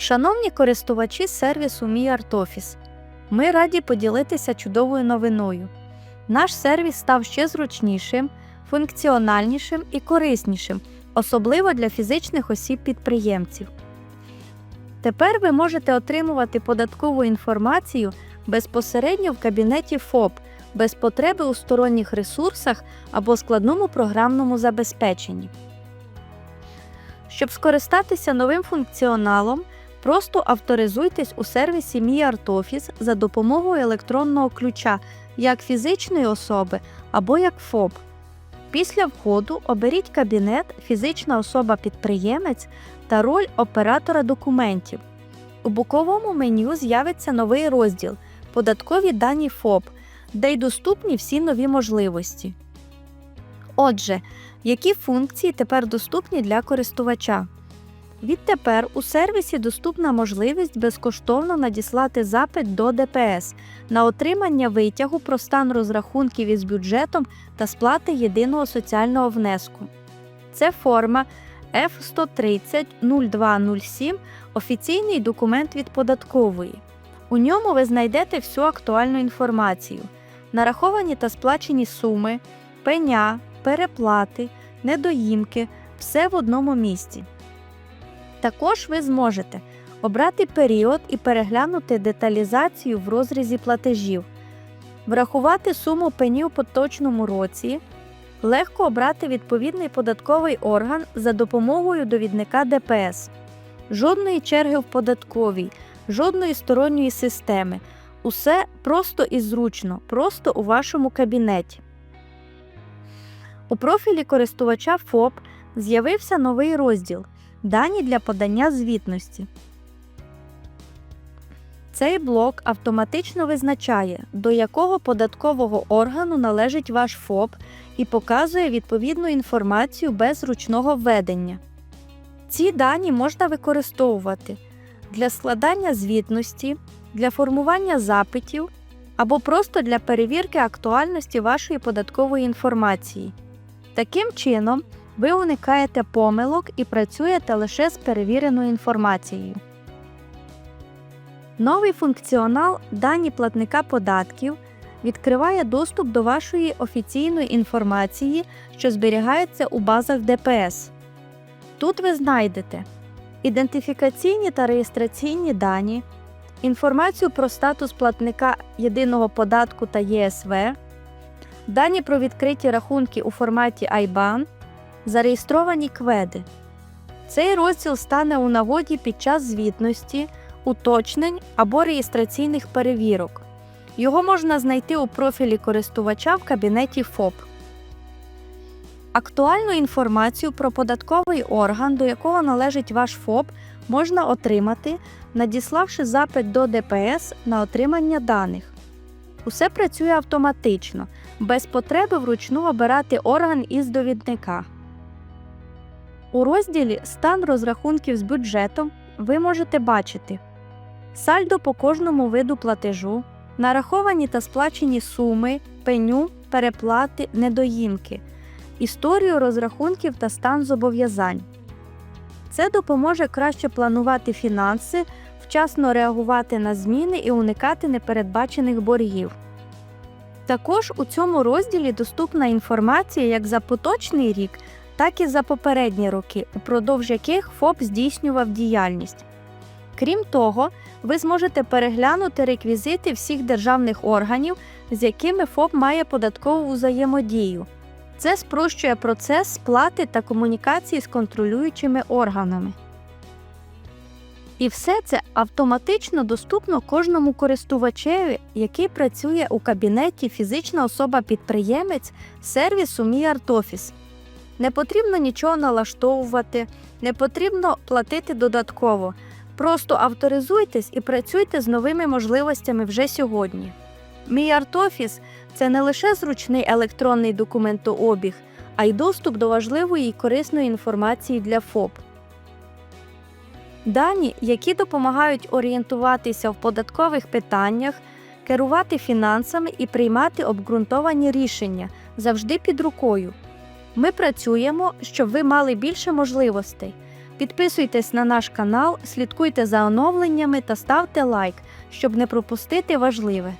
Шановні користувачі сервісу Мій ми раді поділитися чудовою новиною. Наш сервіс став ще зручнішим, функціональнішим і кориснішим, особливо для фізичних осіб-підприємців. Тепер ви можете отримувати податкову інформацію безпосередньо в кабінеті ФОП, без потреби у сторонніх ресурсах або складному програмному забезпеченні. Щоб скористатися новим функціоналом, просто авторизуйтесь у сервісі Мій за допомогою електронного ключа як фізичної особи або як ФОП. Після входу оберіть кабінет фізична особа-підприємець та роль оператора документів. У боковому меню з'явиться новий розділ Податкові дані ФОП, де й доступні всі нові можливості. Отже, які функції тепер доступні для користувача? Відтепер у сервісі доступна можливість безкоштовно надіслати запит до ДПС на отримання витягу про стан розрахунків із бюджетом та сплати єдиного соціального внеску. Це форма F130-0207 офіційний документ від податкової. У ньому ви знайдете всю актуальну інформацію, нараховані та сплачені суми, пеня, переплати, недоїмки все в одному місці. Також ви зможете обрати період і переглянути деталізацію в розрізі платежів, врахувати суму пені у поточному році, легко обрати відповідний податковий орган за допомогою довідника ДПС, жодної черги в податковій, жодної сторонньої системи. Усе просто і зручно, просто у вашому кабінеті. У профілі користувача ФОП з'явився новий розділ Дані для подання звітності. Цей блок автоматично визначає, до якого податкового органу належить ваш ФОП і показує відповідну інформацію без ручного введення. Ці дані можна використовувати для складання звітності, для формування запитів або просто для перевірки актуальності вашої податкової інформації. Таким чином, ви уникаєте помилок і працюєте лише з перевіреною інформацією. Новий функціонал дані платника податків відкриває доступ до вашої офіційної інформації, що зберігається у базах ДПС. Тут ви знайдете ідентифікаційні та реєстраційні дані, інформацію про статус платника єдиного податку та ЄСВ, дані про відкриті рахунки у форматі IBAN, зареєстровані кведи. Цей розділ стане у нагоді під час звітності, уточнень або реєстраційних перевірок. Його можна знайти у профілі користувача в кабінеті ФОП. Актуальну інформацію про податковий орган, до якого належить ваш ФОП, можна отримати, надіславши запит до ДПС на отримання даних. Усе працює автоматично, без потреби вручну обирати орган із довідника. У розділі Стан розрахунків з бюджетом ви можете бачити сальдо по кожному виду платежу, нараховані та сплачені суми, пеню, переплати, недоїмки, історію розрахунків та стан зобов'язань. Це допоможе краще планувати фінанси, вчасно реагувати на зміни і уникати непередбачених боргів. Також у цьому розділі доступна інформація як за поточний рік, так і за попередні роки, упродовж яких ФОП здійснював діяльність. Крім того, ви зможете переглянути реквізити всіх державних органів, з якими ФОП має податкову взаємодію. Це спрощує процес сплати та комунікації з контролюючими органами. І все це автоматично доступно кожному користувачеві, який працює у кабінеті фізична особа-підприємець сервісу Мій Артофіс. Не потрібно нічого налаштовувати, не потрібно платити додатково. Просто авторизуйтесь і працюйте з новими можливостями вже сьогодні. Мій Артофіс це не лише зручний електронний документообіг, а й доступ до важливої і корисної інформації для ФОП. Дані, які допомагають орієнтуватися в податкових питаннях, керувати фінансами і приймати обґрунтовані рішення завжди під рукою. Ми працюємо, щоб ви мали більше можливостей. Підписуйтесь на наш канал, слідкуйте за оновленнями та ставте лайк, щоб не пропустити важливе.